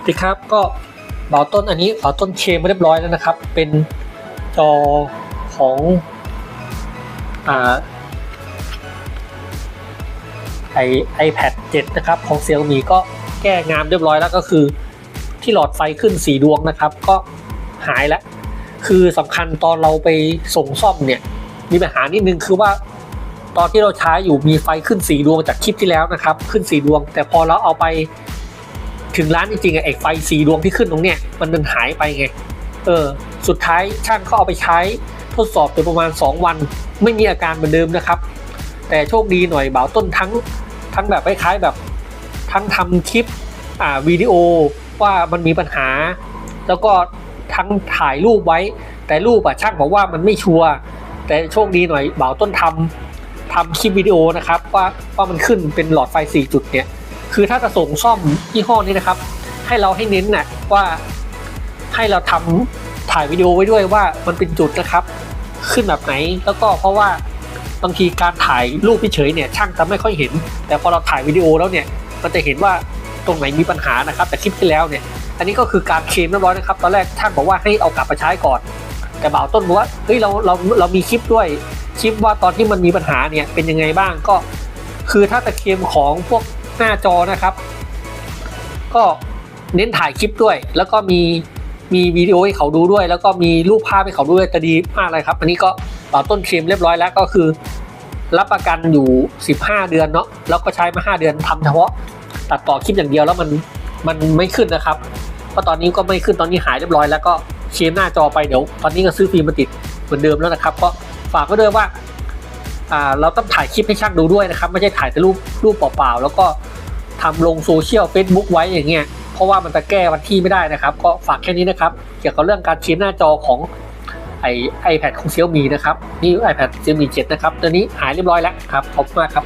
สวัสดีครับก็เบาต้นอันนี้เบาต้นเคมาเรียบร้อยแล้วนะครับ เป็นจอของอ่าไอ iPad 7นะครับ ของ Xiaomi ก็แก้งามเรียบร้อยแล้วก็คือ ที่หลอดไฟขึ้นสีดวงนะครับ ก็หายแล้ว คือสำคัญตอนเราไปส่งซ่อมเนี่ย มีปัญหานิดนึงคือว่าตอนที่เราใช้อยู่มีไฟขึ้นสีดวงจากคลิปที่แล้วนะครับ ขึ้นสีดวง แต่พอเราเอาไป ถึงร้านจริงๆไอ้ไฟสีดวงที่ขึ้นตรงเนี้ยมันมันหายไปไง เออ สุดท้ายช่างเขาเอาไปใช้ทดสอบไปประมาณ 2 วัน ไม่มีอาการเหมือนเดิมนะครับ แต่โชคดีหน่อยเบาต้นทั้งทั้งแบบคล้ายๆแบบ ทั้งทำคลิปอ่าวิดีโอว่ามันมีปัญหา แล้วก็ทั้งถ่ายรูปไว้ แต่รูปอะช่างบอกว่ามันไม่ชัวร์แต่โชคดีหน่อยเบาต้นทำทำคลิปวิดีโอนะครับว่าว่ามันขึ้นเป็นหลอดไฟ 4 จุดเนี่ย คือถ้าจะส่งซ่อมยี่ห้อนี้นะครับ ให้เราให้เน้นน่ะว่าให้เราทำถ่ายวิดีโอไว้ด้วยว่ามันเป็นจุดนะครับ ขึ้นแบบไหนแล้วก็เพราะว่าบางทีการถ่ายรูปเฉยเนี่ยช่างจะไม่ค่อยเห็น แต่พอเราถ่ายวิดีโอแล้วเนี่ยมันจะเห็นว่าตรงไหนมีปัญหานะครับ แต่คลิปที่แล้วเนี่ย อันนี้ก็คือการเคลมเรียบร้อยนะครับ ตอนแรกช่างบอกว่าให้เอากลับมาใช้ก่อน แต่บ่าวต้นบอกว่าเฮ้ยเราเราเรามีคลิปด้วยคลิปว่าตอนที่มันมีปัญหาเนี่ยเป็นยังไงบ้างก็ คือถ้าจะเคลมของพวก หน้าจอนะครับ ก็เน้นถ่ายคลิปด้วย แล้วก็มีมีวิดีโอให้เขาดูด้วย แล้วก็มีรูปภาพให้เขาดูด้วยจะดีมากเลยครับ อันนี้ก็ต่อต้นเคลมเรียบร้อยแล้วก็คือ รับประกันอยู่ 15 เดือนเนาะแล้วก็ใช้มา 5 เดือนทำเฉพาะ ตัดต่อคลิปอย่างเดียวแล้วมันมันไม่ขึ้นนะครับเพราะตอนนี้ก็ไม่ขึ้นตอนนี้หายเรียบร้อยแล้วก็เคลมหน้าจอไปเดี๋ยว ตอนนี้ก็ซื้อฟิล์มมาติดเหมือนเดิมแล้วนะครับ ก็ฝากไว้ด้วยว่า เราต้องถ่ายคลิปให้ช่างดูด้วยนะครับ ไม่ใช่ถ่ายแต่รูปรูปเปล่าๆแล้วก็ทำลงโซเชียล Facebook ไว้อย่างเงี้ยเพราะว่ามันจะแก้วันที่ไม่ได้นะครับ ก็ฝากแค่นี้นะครับ เกี่ยวกับเรื่องการชี้หน้าจอของไอไอแพดของเซี่ยมีนะครับ นี่ iPad Xiaomi 7นะครับ ตัวนี้หายเรียบร้อยแล้วครับขอบคุณมากครับ